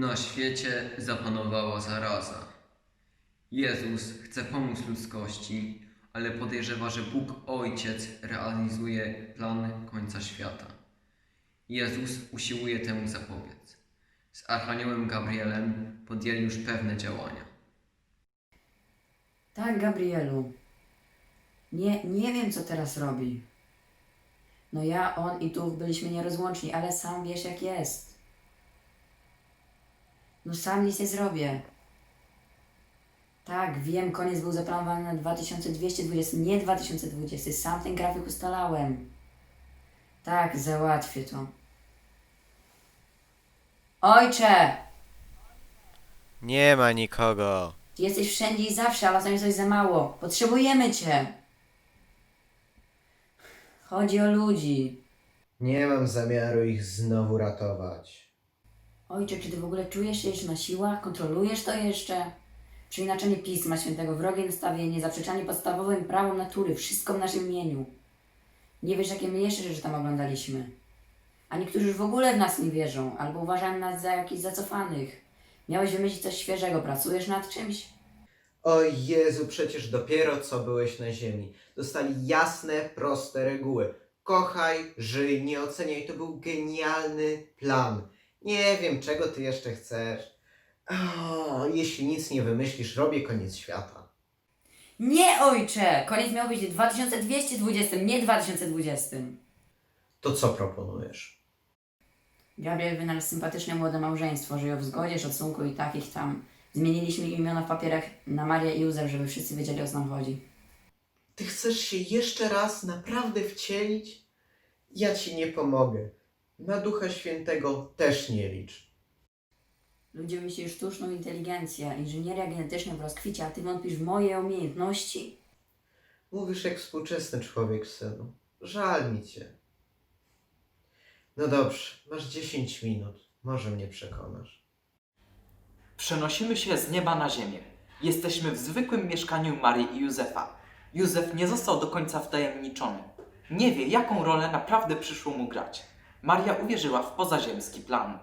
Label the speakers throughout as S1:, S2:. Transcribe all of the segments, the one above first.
S1: Na świecie zapanowała zaraza. Jezus chce pomóc ludzkości, ale podejrzewa, że Bóg Ojciec realizuje plan końca świata. Jezus usiłuje temu zapobiec. Z Archaniołem Gabrielem podjęli już pewne działania.
S2: Tak, Gabrielu. Nie, nie wiem, co teraz robi. No ja, on i tu byliśmy nierozłączni, ale sam wiesz, jak jest. No sam nic nie zrobię. Tak, wiem, koniec był zaplanowany na 2220, nie 2020. Sam ten grafik ustalałem. Tak, załatwię to. Ojcze!
S3: Nie ma nikogo.
S2: Ty jesteś wszędzie i zawsze, ale czasami coś za mało. Potrzebujemy cię. Chodzi o ludzi.
S4: Nie mam zamiaru ich znowu ratować.
S2: Ojcze, czy ty w ogóle czujesz się jeszcze na siłach? Kontrolujesz to jeszcze? Przeinaczenie Pisma Świętego, wrogie nastawienie, zaprzeczanie podstawowym prawom natury, wszystko w naszym imieniu. Nie wiesz, jakie my jeszcze rzeczy tam oglądaliśmy. A niektórzy już w ogóle w nas nie wierzą, albo uważają nas za jakichś zacofanych. Miałeś wymyślić coś świeżego, pracujesz nad czymś?
S4: O Jezu, przecież dopiero co byłeś na ziemi. Dostali jasne, proste reguły. Kochaj, żyj, nie oceniaj. To był genialny plan. Nie wiem, czego ty jeszcze chcesz. O, jeśli nic nie wymyślisz, robię koniec świata.
S2: Nie, ojcze! Koniec miał być w 2220, nie 2020.
S4: To co proponujesz?
S2: Gabriel wynalazł sympatyczne młode małżeństwo, żyją w zgodzie, szacunku i takich tam. Zmieniliśmy imiona w papierach na Marię i Józef, żeby wszyscy wiedzieli o co nam chodzi.
S4: Ty chcesz się jeszcze raz naprawdę wcielić? Ja ci nie pomogę. Na Ducha Świętego też nie licz.
S2: Ludzie myśleli sztuczną inteligencję, inżynieria genetyczna w rozkwicie, a ty wątpisz w moje umiejętności?
S4: Mówisz jak współczesny człowiek, synu. Żal mi cię. No dobrze, masz 10 minut. Może mnie przekonasz.
S5: Przenosimy się z nieba na ziemię. Jesteśmy w zwykłym mieszkaniu Marii i Józefa. Józef nie został do końca wtajemniczony. Nie wie, jaką rolę naprawdę przyszło mu grać. Maria uwierzyła w pozaziemski plan.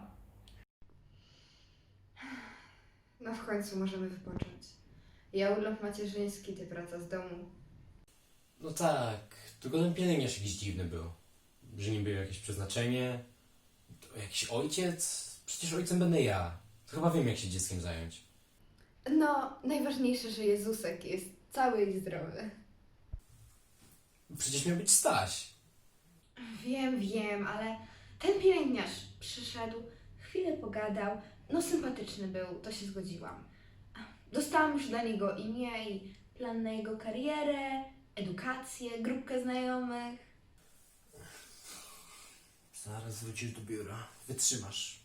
S6: No w końcu możemy wypocząć. Ja urlop macierzyński, ty praca z domu.
S7: No tak, tylko ten pielęgniarz jakiś dziwny był. Że niby jakieś przeznaczenie, to jakiś ojciec. Przecież ojcem będę ja. To chyba wiem, jak się dzieckiem zająć.
S6: No, najważniejsze, że Jezusek jest cały i zdrowy.
S7: Przecież miał być Staś.
S6: Wiem, wiem, ale ten pielęgniarz przyszedł, chwilę pogadał, no sympatyczny był, to się zgodziłam. Dostałam już dla niego imię i plan na jego karierę, edukację, grupkę znajomych.
S7: Zaraz wrócisz do biura. Wytrzymasz.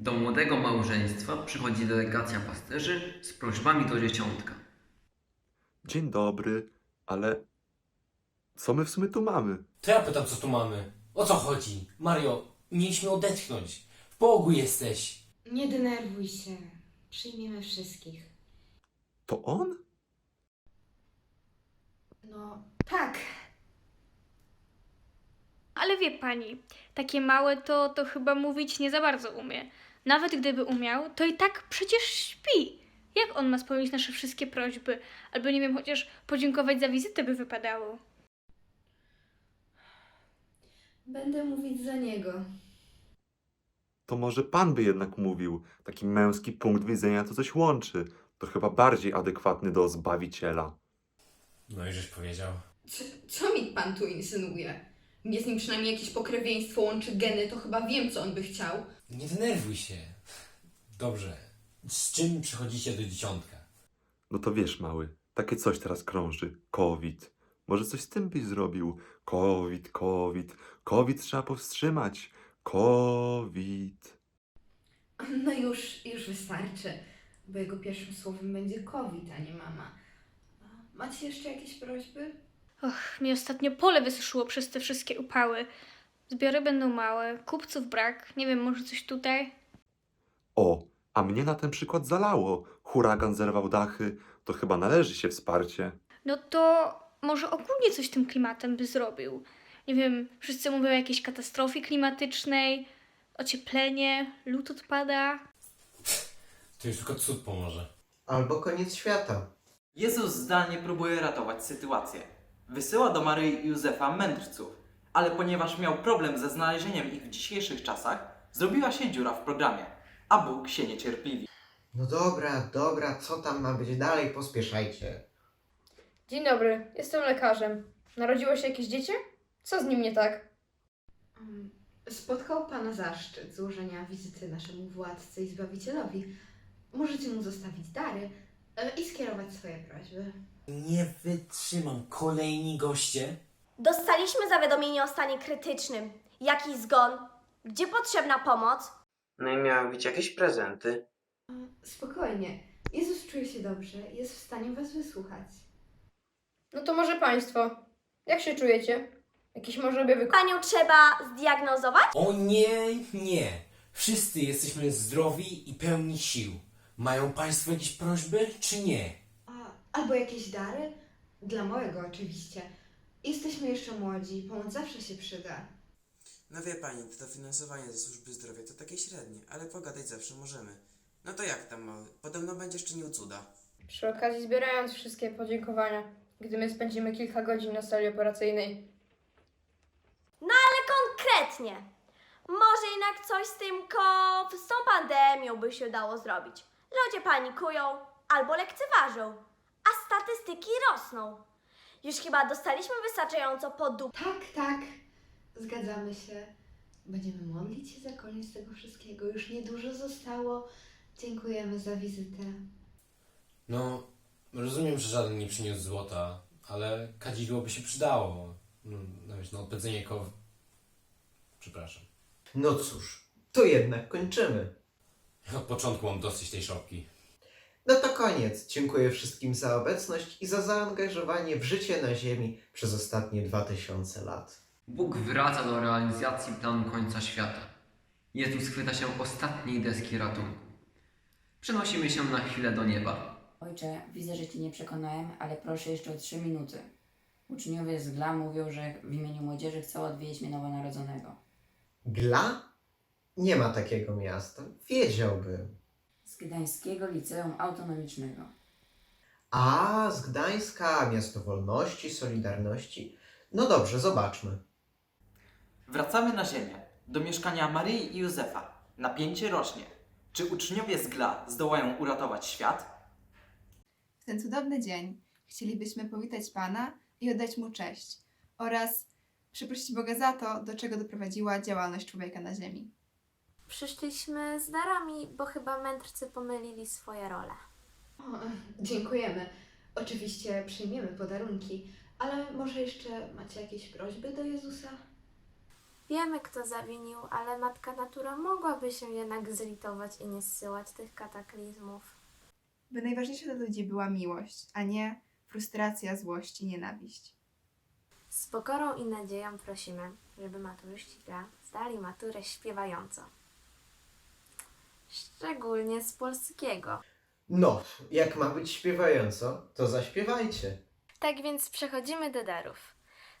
S1: Do młodego małżeństwa przychodzi delegacja pasterzy z prośbami do dzieciątka.
S8: Dzień dobry, ale co my w sumie tu mamy?
S7: To ja pytam, co tu mamy. O co chodzi? Mario, mieliśmy odetchnąć. W połogu jesteś.
S6: Nie denerwuj się, przyjmiemy wszystkich.
S8: To on?
S6: No, tak,
S9: Ale wie pani, takie małe to, to chyba mówić nie za bardzo umie. Nawet gdyby umiał, to i tak przecież śpi. Jak on ma spełnić nasze wszystkie prośby? Albo nie wiem, chociaż podziękować za wizytę by wypadało.
S6: Będę mówić za niego.
S8: To może pan by jednak mówił. Taki męski punkt widzenia to coś łączy. To chyba bardziej adekwatny do Zbawiciela.
S7: No i żeś powiedział.
S6: Co, co mi pan tu insynuuje? Jest z nim przynajmniej jakieś pokrewieństwo, łączy geny, to chyba wiem, co on by chciał.
S7: Nie denerwuj się. Dobrze. Z czym przychodzicie do dzieciątka?
S8: No to wiesz, mały, takie coś teraz krąży. COVID. Może coś z tym byś zrobił? COVID, COVID. COVID trzeba powstrzymać. COVID.
S6: No już, już wystarczy, bo jego pierwszym słowem będzie COVID, a nie mama. Macie jeszcze jakieś prośby?
S9: Och, mi ostatnio pole wysuszyło przez te wszystkie upały. Zbiory będą małe, kupców brak, nie wiem, może coś tutaj?
S8: O, a mnie na ten przykład zalało. Huragan zerwał dachy. To chyba należy się wsparcie.
S9: No to może ogólnie coś tym klimatem by zrobił. Nie wiem, wszyscy mówią o jakiejś katastrofie klimatycznej. ocieplenie, lód odpada.
S7: To już tylko cud pomoże.
S4: Albo koniec świata.
S5: Jezus zdalnie próbuje ratować sytuację. Wysyła do Maryi i Józefa mędrców, ale ponieważ miał problem ze znalezieniem ich w dzisiejszych czasach, zrobiła się dziura w programie, a Bóg się niecierpliwi.
S4: No dobra, dobra, co tam ma być dalej? Pospieszajcie.
S10: Dzień dobry, jestem lekarzem. Narodziło się jakieś dziecię? Co z nim nie tak?
S6: Um, Spotkał Pana zaszczyt złożenia wizyty naszemu władcy i Zbawicielowi. Możecie mu zostawić dary e, i skierować swoje prośby.
S7: Nie wytrzymam. Kolejni goście?
S11: Dostaliśmy zawiadomienie o stanie krytycznym. Jakiś zgon? Gdzie potrzebna pomoc?
S12: No i miały być jakieś prezenty.
S6: Spokojnie. Jezus czuje się dobrze i jest w stanie Was wysłuchać.
S10: No to może państwo. Jak się czujecie? Jakiś może objawy
S11: Panią trzeba zdiagnozować?
S7: O nie, nie. Wszyscy jesteśmy zdrowi i pełni sił. Mają państwo jakieś prośby, czy nie?
S6: A, albo jakieś dary? Dla małego oczywiście. Jesteśmy jeszcze młodzi, pomoc zawsze się przyda.
S12: No wie pani, to dofinansowanie ze służby zdrowia to takie średnie, ale pogadać zawsze możemy. No to jak tam mały? Podobno będziesz czynił cuda.
S10: Przy okazji zbierając wszystkie podziękowania, gdy my spędzimy kilka godzin na sali operacyjnej.
S11: No ale konkretnie. Może jednak coś z tym ko... z tą pandemią by się dało zrobić. Ludzie panikują albo lekceważą, a statystyki rosną. Już chyba dostaliśmy wystarczająco podup...
S6: Tak, tak. Zgadzamy się. Będziemy modlić się za koniec tego wszystkiego. Już niedużo zostało. Dziękujemy za wizytę.
S7: No, rozumiem, że żaden nie przyniósł złota, ale kadzidło by się przydało. No, no wiesz, no odpędzenie kow... Przepraszam.
S4: No cóż, to jednak kończymy.
S7: Od początku mam dosyć tej szopki.
S4: No to koniec. Dziękuję wszystkim za obecność i za zaangażowanie w życie na Ziemi przez ostatnie 2000 lat.
S1: Bóg wraca do realizacji planu końca świata. Jezus chwyta się ostatniej deski ratunku. Przenosimy się na chwilę do nieba.
S2: Ojcze, widzę, że Cię nie przekonałem, ale proszę jeszcze o trzy minuty. Uczniowie z GLA mówią, że w imieniu młodzieży chcą odwiedzić mnie nowonarodzonego.
S4: Gla? Nie ma takiego miasta. Wiedziałbym.
S2: Z Gdańskiego Liceum Autonomicznego.
S4: A, z Gdańska, miasto wolności, solidarności. No dobrze, zobaczmy.
S5: Wracamy na ziemię, do mieszkania Maryi i Józefa. Napięcie rośnie. Czy uczniowie z GLA zdołają uratować świat?
S13: W ten cudowny dzień chcielibyśmy powitać Pana i oddać Mu cześć oraz przeprosić Boga za to, do czego doprowadziła działalność człowieka na Ziemi.
S11: Przyszliśmy z darami, bo chyba mędrcy pomylili swoje role.
S6: O, dziękujemy. Oczywiście przyjmiemy podarunki, ale może jeszcze macie jakieś prośby do Jezusa?
S11: Wiemy, kto zawinił, ale matka natura mogłaby się jednak zlitować i nie zsyłać tych kataklizmów.
S13: By najważniejsza dla ludzi była miłość, a nie frustracja, złość i nienawiść.
S11: Z pokorą i nadzieją prosimy, żeby maturzyści GLA zdali maturę śpiewająco. Szczególnie z polskiego.
S4: No, jak ma być śpiewająco, to zaśpiewajcie.
S11: Tak więc przechodzimy do darów.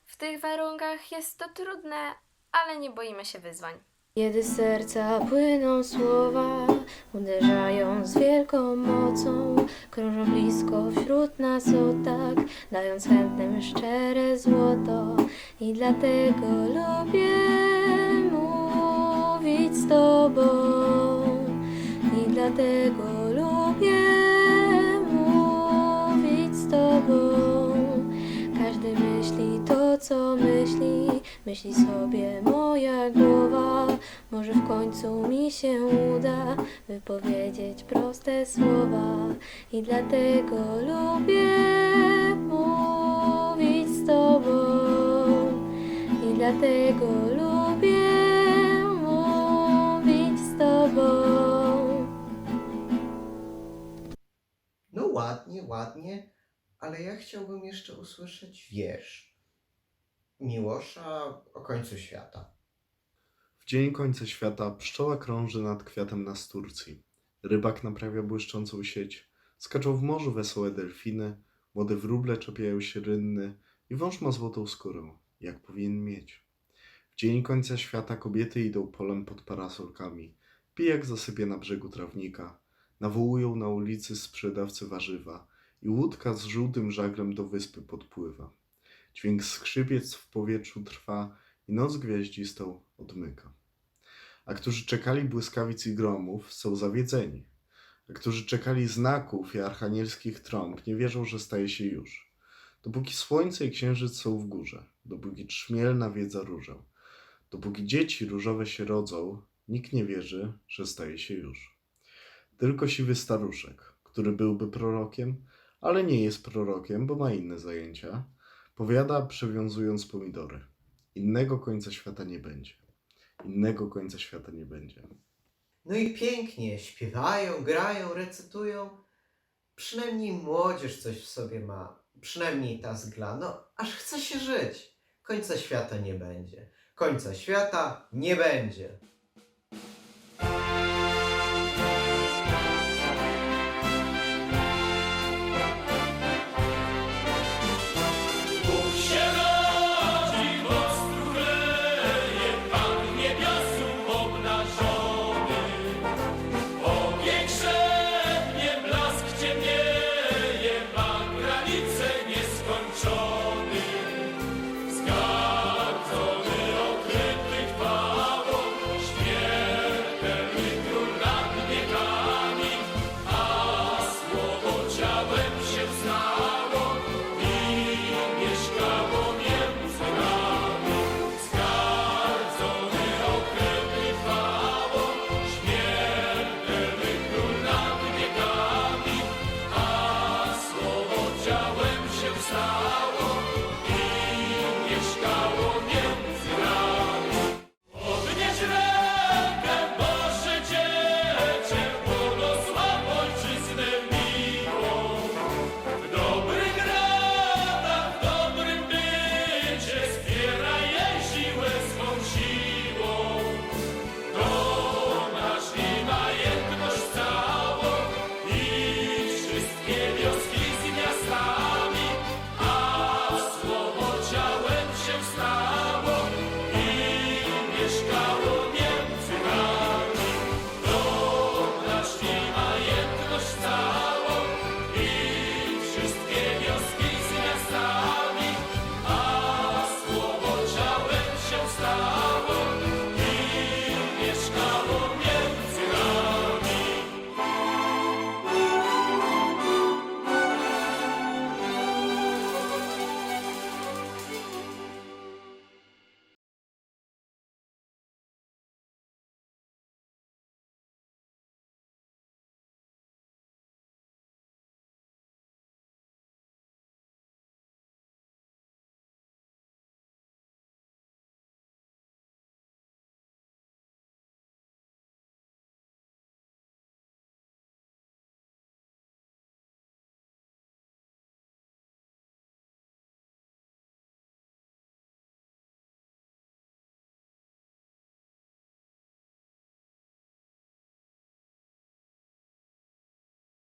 S11: W tych warunkach jest to trudne, ale nie boimy się wyzwań. Kiedy z serca płyną słowa, uderzają z wielką mocą, krążą blisko wśród nas o tak, dając chętnym szczere złoto. I dlatego lubię mówić z Tobą, i dlatego lubię mówić z Tobą. Każdy myśli to, co myśli, myśli sobie moja głowa. Może w końcu mi się uda wypowiedzieć proste słowa. I dlatego lubię mówić z Tobą. I dlatego lubię mówić z Tobą.
S4: No ładnie, ładnie, ale ja chciałbym jeszcze usłyszeć wiersz. Miłosza o końcu świata.
S8: W dzień końca świata pszczoła krąży nad kwiatem na Turcji. Rybak naprawia błyszczącą sieć. Skaczą w morzu wesołe delfiny, młode wróble czepiają się rynny i wąż ma złotą skórę, jak powinien mieć. W
S14: dzień końca świata kobiety idą polem pod parasolkami. Pijak zasypie na brzegu trawnika. Nawołują na ulicy sprzedawcy warzywa i łódka z żółtym żaglem do wyspy podpływa. Dźwięk skrzypiec w powietrzu trwa i noc gwiaździstą odmyka. A którzy czekali błyskawic i gromów, są zawiedzeni. A którzy czekali znaków i archanielskich trąb, nie wierzą, że staje się już. Dopóki słońce i księżyc są w górze, dopóki trzmiel nawiedza różę, dopóki dzieci różowe się rodzą, nikt nie wierzy, że staje się już. Tylko siwy staruszek, który byłby prorokiem, ale nie jest prorokiem, bo ma inne zajęcia, powiada, przewiązując pomidory. Innego końca świata nie będzie. Innego końca świata nie będzie.
S4: No i pięknie, śpiewają, grają, recytują. Przynajmniej młodzież coś w sobie ma. Przynajmniej ta zgla. No, aż chce się żyć. Końca świata nie będzie. Końca świata nie będzie.